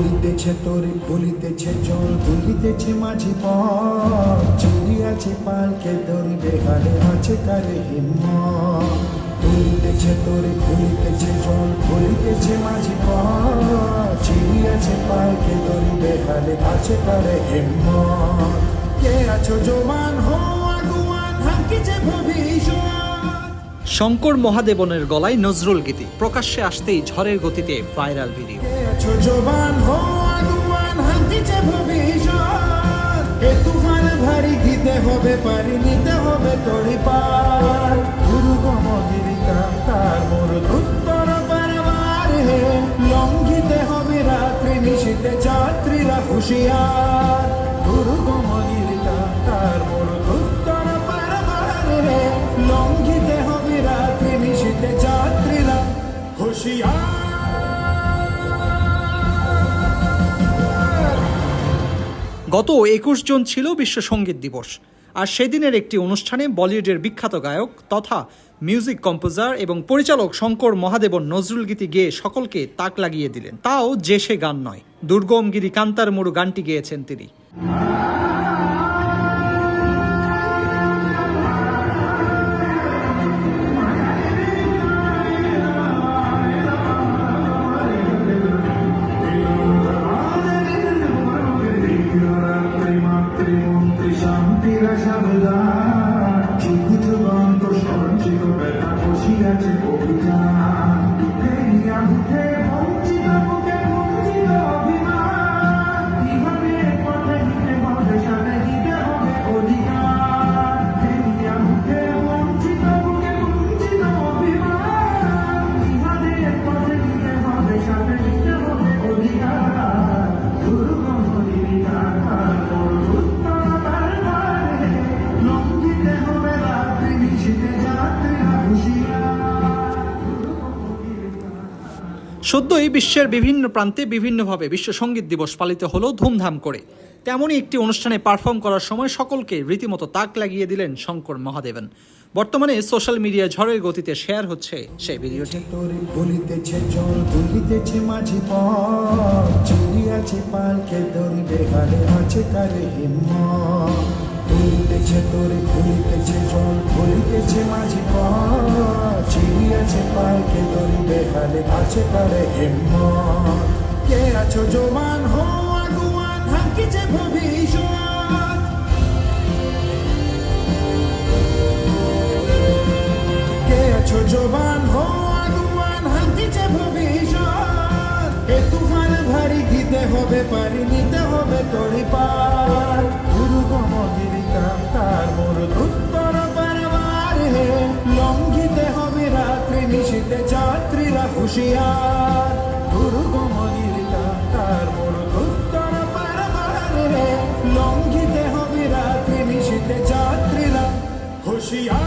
খুলিতেছে তরি খুলিতেছে জল খুলিতেছে মাঝি পথ। আছে পালকে দড়ি, বেহালে আছে কারে হিম্মত। খুলিতেছে তরি খুলিতেছে জল খুলিতেছে মাঝি পথ। আছে পালকে দড়ি, বেহালে আছে কারে হিম্মত। কে আছো জমান হো আগুয়ান হাঁকিছে ভবিষ্যৎ? শঙ্কর মহাদেবনের গলায় নজরুল গীতি। প্রকাশ্যে আসতেই ঝড়ের গতিতে ভাইরাল ভিডিও কে আছো জবান, হো আগুয়ান হাঁকিছে গত একুশ জুন ছিল বিশ্ব সংগীত দিবস, আর সেদিনের একটি অনুষ্ঠানে বলিউডের বিখ্যাত গায়ক তথা মিউজিক কম্পোজার এবং পরিচালক শঙ্কর মহাদেবন নজরুল গীতি গেয়ে সকলকে তাক লাগিয়ে দিলেন। তাও যে সে গান নয় দুর্গমগিরি কান্তার মরু গানটি গেয়েছেন তিনি। সদ্যই বিশ্বের বিভিন্ন প্রান্তে বিভিন্নভাবে বিশ্ব সংগীত দিবস পালিত হলো ধুমধাম করে। তেমনই একটি অনুষ্ঠানে পারফর্ম করার সময় সকলকে রীতিমতো তাক লাগিয়ে দিলেন শঙ্কর মহাদেবন। বর্তমানে সোশ্যাল মিডিয়া ঝড়ের গতিতে শেয়ার হচ্ছে সেই ভিডিওটি। আছে আছে পালকে দড়ি বেহালে, আছে হিম্মত। কে আছো জমান হো, আগুয়ান হাঁকিছে ভবিষ্যৎ। কে আছো জবান হো, আগুয়ান ভবিষ্যৎ। এ তুফান ভারী দিতে হবে, পারি নিতে হবে তড়ি পার হুঁশিয়ার দুর্গম গিরিকা তার মোর দুস্তর হে লঙ্ঘিতে হবে রাত্রি নিশিতে যাত্রীরা। হুঁশিয়ার